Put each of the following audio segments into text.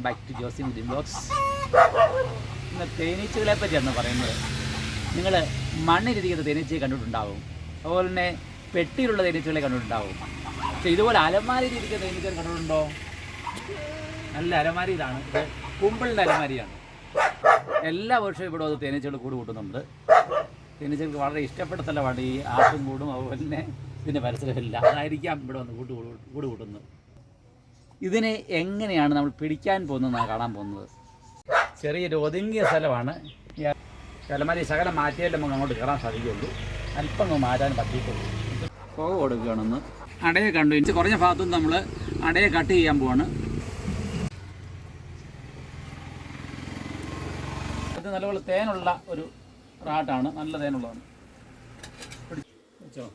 Welcome back to ജോസി മുദ്ദീൻ box ഇന്ന് തേനീച്ചകളെ പറ്റിയാണ് പറയുന്നത്. നിങ്ങൾ മണ്ണിരിക്കുന്ന തേനീച്ചയെ കണ്ടിട്ടുണ്ടാവും. അതുപോലെ തന്നെ പെട്ടിയിലുള്ള തേനീച്ചകളെ കണ്ടിട്ടുണ്ടാവും. പക്ഷേ ഇതുപോലെ അലമാരിയിലിരിക്കുന്ന തേനീച്ചകൾ കണ്ടിട്ടുണ്ടോ? നല്ല അലമാരി ഇതാണ്. കുമ്പിളിന്റെ അലമാരിയാണ്. എല്ലാ വർഷവും ഇവിടെ അത് തേനീച്ചകൾ കൂട് കൂട്ടുന്നുണ്ട്. തേനീച്ചകൾക്ക് വളരെ ഇഷ്ടപ്പെട്ട സ്ഥലമാണ് ഈ ആട്ടും കൂടും അതുപോലെ തന്നെ ഇതിന്റെ പരിസരമില്ല. അതായിരിക്കാം ഇവിടെ വന്ന് കൂട്ട് കൂട് കൂട് കൂട്ടുന്നത്. ഇതിനെ എങ്ങനെയാണ് നമ്മൾ പിടിക്കാൻ പോകുന്നതെന്നാണ് കാണാൻ പോകുന്നത്? ചെറിയൊരു ഒതുങ്ങിയ സ്ഥലമാണ്. ഈ അലമാരി ശകലം മാറ്റിയാലും നമുക്ക് അങ്ങോട്ട് കയറാൻ സാധിക്കുള്ളൂ അല്പം ഒന്ന് മാറ്റാൻ പറ്റിയിട്ടുള്ളൂ പുക കൊടുക്കുകയാണെന്ന് അടയെ കണ്ടു. ഇനി കുറഞ്ഞ ഭാഗത്തുനിന്ന് നമ്മൾ അടയെ കട്ട് ചെയ്യാൻ പോവാണ്. ഇത് നല്ലപോലെ തേനുള്ള ഒരു റാട്ടാണ്. നല്ല തേനുള്ളതാണ്. വെച്ചോ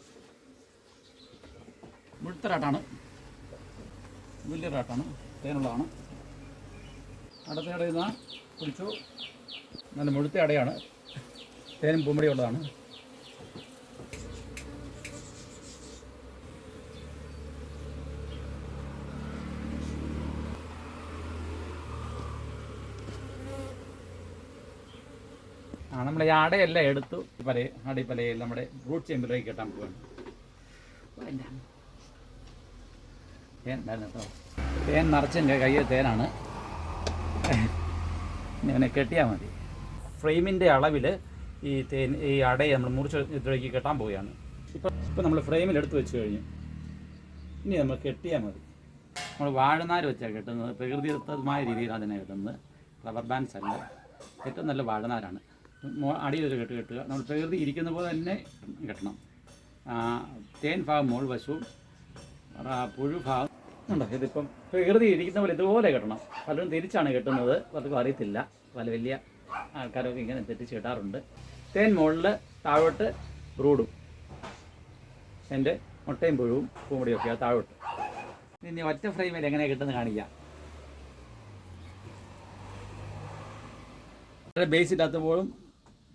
മുഴുത്ത റാട്ടാണ്. വലിയ റാട്ടാണ് തേനുള്ളതാണ്. അടുത്ത അടയിൽ നിന്ന് കുടിച്ചു. നല്ല മുഴുത്ത അടയാണ്. തേനും പൂമ്പടി ഉള്ളതാണ്. ആ നമ്മുടെ ഈ അടയെല്ലാം എടുത്തു. പല അടിപ്പലയിൽ നമ്മുടെ ഫ്രൂട്ട് ചെമ്പിലേക്ക് കെട്ടാൻ പോവാണ്. തേൻ കേട്ടോ തേൻ നിറച്ചെന്റെ കയ്യിൽ തേനാണ്. ഇങ്ങനെ കെട്ടിയാൽ മതി. ഫ്രെയിമിന്റെ അളവിൽ ഈ തേൻ ഈ അടയെ നമ്മൾ മുറിച്ച് ഇതിലേക്ക് കെട്ടാൻ പോവുകയാണ്. ഇപ്പം ഇപ്പം നമ്മൾ ഫ്രെയിമിൽ എടുത്ത് വെച്ച് കഴിഞ്ഞു. ഇനി നമ്മൾ കെട്ടിയാൽ മതി. നമ്മൾ വാഴനാര് വെച്ചാണ് കെട്ടുന്നത്. പ്രകൃതിദത്തമായ രീതിയിലാണ് അതിനെ കെട്ടുന്നത്. റബ്ബർ ബാൻഡ്സ് അല്ല. ഏറ്റവും നല്ല വാഴനാരാണ്. അടിയിലൊരു കെട്ട് കെട്ടുക. നമ്മൾ പ്രകൃതി ഇരിക്കുന്ന പോലെ തന്നെ കെട്ടണം. തേൻ ഭാഗം മോൾ വശവും പുഴു ഭാഗം ഉണ്ടോ? ഇതിപ്പം പ്രകൃതി ഇരിക്കുന്ന പോലെ ഇതുപോലെ കെട്ടണം. പലരും തിരിച്ചാണ് കെട്ടുന്നത്. പലർക്കും അറിയത്തില്ല. പല വലിയ ആൾക്കാരൊക്കെ ഇങ്ങനെ തെറ്റിച്ച് കെട്ടാറുണ്ട്. തേൻ മുകളിൽ താഴോട്ട് ബ്രൂഡും എന്റെ മുട്ടയും പുഴുവും പൂമുടിയൊക്കെ താഴോട്ട്. ഇനി ഒറ്റ ഫ്രെയിമിൽ എങ്ങനെ കിട്ടുന്നത് കാണിക്കാം. താഴെ ബേസ് ഇല്ലാത്തപ്പോഴും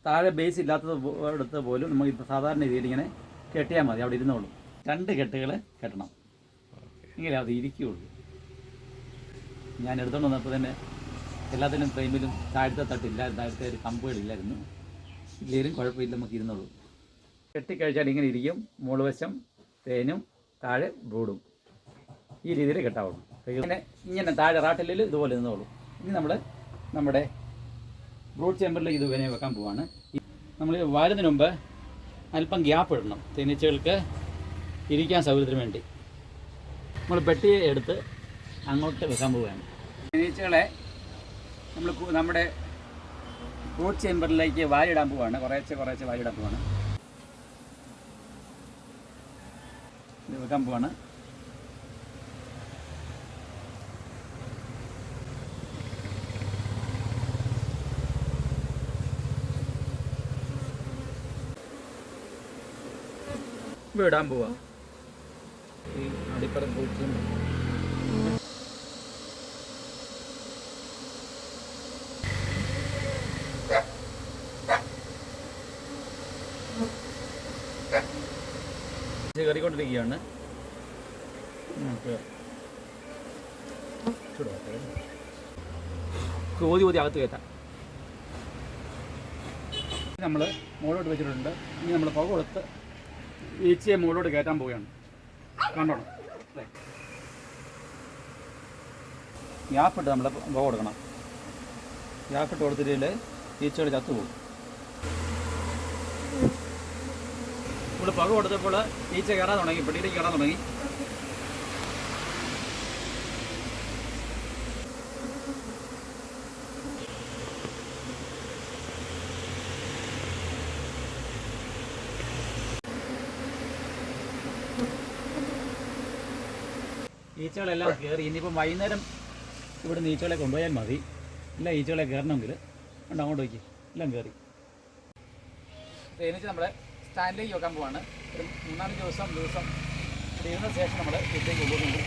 താഴെ ബേസ് ഇല്ലാത്തത് എടുത്ത പോലും നമുക്ക് സാധാരണ രീതിയിൽ ഇങ്ങനെ കെട്ടിയാൽ മതി. അവിടെ ഇരുന്നോളും. രണ്ട് കെട്ടുകൾ കെട്ടണം. എങ്കിലേ അത് ഇരിക്കുകയുള്ളൂ. ഞാൻ എടുത്തോണ്ട് വന്നപ്പോൾ തന്നെ എല്ലാത്തിനും ഫ്രെയിമിലും താഴത്തെ തട്ടില്ല താഴത്തെ ഒരു കമ്പുകളില്ലായിരുന്നു. ഇല്ലെങ്കിലും കുഴപ്പമില്ല നമുക്ക് ഇരുന്നുള്ളൂ കെട്ടിക്കഴിച്ചാൽ ഇങ്ങനെ ഇരിക്കും മുകളുവശം തേനും താഴെ ബ്രൂഡും ഈ രീതിയിൽ കെട്ടാവുള്ളൂ. ഇങ്ങനെ ഇങ്ങനെ താഴെ റാട്ടിലിൽ ഇതുപോലെ നിന്നോളൂ. ഇനി നമ്മൾ നമ്മുടെ ബ്രൂഡ് ചേമ്പറിലേക്ക് ഇത് വേനെ വെക്കാൻ പോവാണ്. നമ്മൾ വാരുന്നതിന് മുമ്പ് അല്പം ഗ്യാപ്പ് ഇടണം. തേനീച്ചകൾക്ക് ഇരിക്കാൻ സൗകര്യത്തിന് വേണ്ടി. നമ്മൾ പെട്ടി എടുത്ത് അങ്ങോട്ട് വെക്കാൻ പോവുകയാണ്. തേനീച്ചകളെ നമ്മൾ നമ്മുടെ ബ്രൂഡ് ചേമ്പറിലേക്ക് വാരിടാൻ പോവാണ്. കുറേശ്ശെ കുറേശ്ശെ വാരിടാൻ പോവാണ്. ഇത് വെക്കാൻ പോവാണ്. വിടാൻ പോവാ. അടിപ്പറം പൂച്ചും കയറിക്കൊണ്ടിരിക്കുകയാണ്. ഓതി ഓതി അകത്ത് കയറ്റാം. നമ്മൾ മുകളിലോട്ട് വെച്ചിട്ടുണ്ട്. ഇനി നമ്മൾ പുക കൊടുത്ത് ഈച്ചയെ മുകളിലോട്ട് കയറ്റാൻ പോവുകയാണ്. കണ്ടോണം? ഗ്യാപ്പിട്ട് നമ്മൾ പുക കൊടുക്കണം. ഗ്യാപ്പിട്ട് കൊടുത്തിട്ടില്ല ഈച്ചകൾ ചത്തുപോകും നമ്മൾ പുക കൊടുത്തപ്പോൾ ഈച്ച കയറാൻ തുടങ്ങി പെട്ടിയിലേക്ക് കയറാൻ തുടങ്ങി. ഈച്ചകളെല്ലാം കയറി ഇനിയിപ്പം വൈകുന്നേരം ഇവിടെ ഈച്ചകളെ കൊണ്ടുപോയാൽ മതി. ഇല്ല ഈച്ചകളെ കയറണമെങ്കിൽ ഉണ്ട് അങ്ങോട്ട് വയ്ക്കും എല്ലാം കയറി തേനീച്ച നമ്മുടെ സ്റ്റാൻഡിലേക്ക് വെക്കാൻ പോവാണ്. ഒരു മൂന്നാൽ ദിവസം ദിവസം തീരുന്ന ശേഷം നമ്മൾ ഇവിടെ കൊണ്ടുപോകുന്നുണ്ട്.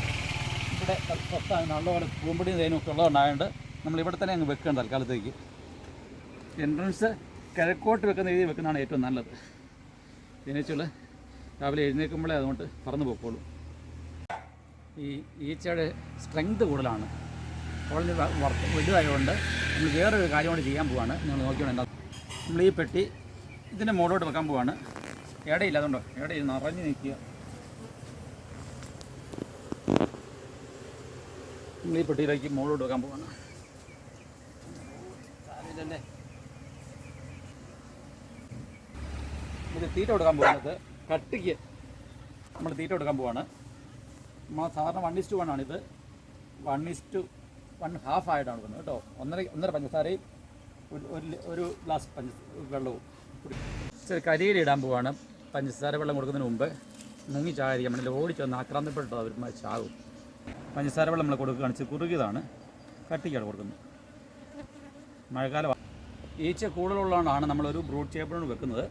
ഇവിടെ പത്താണ് നല്ലപോലെ പൂമ്പടിയും തേനും ഒക്കെ ഉള്ളതുകൊണ്ടായതുകൊണ്ട് നമ്മൾ ഇവിടെ തന്നെ അങ്ങ് വെക്കുകയാണ് തൽക്കാലത്തേക്ക്. എൻട്രൻസ് കിഴക്കോട്ട് വെക്കുന്ന രീതിയിൽ വെക്കുന്നതാണ് ഏറ്റവും നല്ലത്. തേനീച്ചകൾ രാവിലെ എഴുന്നേൽക്കുമ്പോഴേ അതുകൊണ്ട് പറന്നു പോക്കോളൂ. ഈ ഈച്ചയുടെ സ്ട്രെങ്ത് കൂടുതലാണ്. കോളനി വർക്ക് വലുതായതുകൊണ്ട് നമ്മൾ വേറൊരു കാര്യം കൂടി ചെയ്യാൻ പോവാണ്. നിങ്ങൾ നോക്കിയോണ്ട് എന്താ. നമ്മൾ ഈ പെട്ടി ഇതിന്റെ മുകളിലോട്ട് വെക്കാൻ പോവാണ്. ഇടയില്ല അതുകൊണ്ടോ ഇടയിൽ നിറഞ്ഞു നിൽക്കുക. നമ്മൾ ഈ പെട്ടിയിലേക്ക് മുകളിലോട്ട് വെക്കാൻ പോവാണ്. ഇത് തീറ്റ കൊടുക്കാൻ പോകുന്നത് കട്ടിക്ക് നമ്മൾ തീറ്റ കൊടുക്കാൻ പോവാണ്. സാധാരണ വൺ ഇസ്റ്റു വൺ ആണിത്. One is to one half ആയിട്ടാണ് വന്നത് കേട്ടോ. ഒന്നര ഒന്നര പഞ്ചസാരയും ഒരു ഒരു ഗ്ലാസ് പഞ്ച വെള്ളവും ചെറിയ കരിയിൽ ഇടാൻ പോവാണ്. പഞ്ചസാര വെള്ളം കൊടുക്കുന്നതിന് മുമ്പ് മുങ്ങി ചായ നമ്മൾ ഓടിച്ച് വന്ന് ആക്രാന്തപ്പെട്ടോ അവർ ചാവും. പഞ്ചസാര വെള്ളം നമ്മൾ കൊടുക്കുകയാണ്. ഇച്ചിരി കുറുകിയതാണ്. കട്ടിക്കാണ് കൊടുക്കുന്നത്. മഴക്കാലം ഈച്ച കൂടുതലുള്ളതാണ് നമ്മളൊരു ബ്രൂട്ട് ചേപ്പിനോട് വെക്കുന്നത്.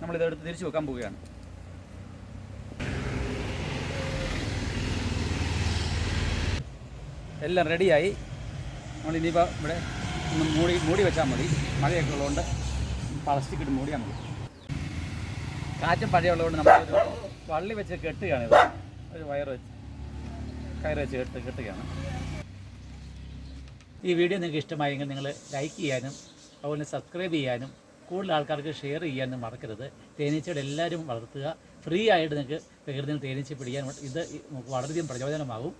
നമ്മളിതെടുത്ത് തിരിച്ചു വെക്കാൻ പോവുകയാണ്. എല്ലാം റെഡിയായി. നമ്മൾ ഇനിയിപ്പോൾ ഇവിടെ മൂടി മൂടി വെച്ചാൽ മതി. മഴയൊക്കെ ഉള്ളതുകൊണ്ട് പ്ലാസ്റ്റിക് ഇട്ട് മൂടിയാൽ മതി. കാറ്റും പഴയുള്ളതുകൊണ്ട് നമ്മൾ വള്ളി വെച്ച് കെട്ടുകയാണ് ഇത്. ഒരു വയർ വെച്ച് കയറ് വെച്ച് കെട്ട് കെട്ടുകയാണ്. ഈ വീഡിയോ നിങ്ങൾക്ക് ഇഷ്ടമായെങ്കിൽ നിങ്ങൾ ലൈക്ക് ചെയ്യാനും അതുപോലെ സബ്സ്ക്രൈബ് ചെയ്യാനും കൂടുതൽ ആൾക്കാർക്ക് ഷെയർ ചെയ്യാനും മറക്കരുത്. തേനീച്ചയുടെ എല്ലാവരും വളർത്തുക. ഫ്രീ ആയിട്ട് നിങ്ങൾക്ക് പ്രകൃതിയിൽ തേനീച്ച പിടിക്കാൻ ഇത് വളരെയധികം പ്രചോദനമാകും.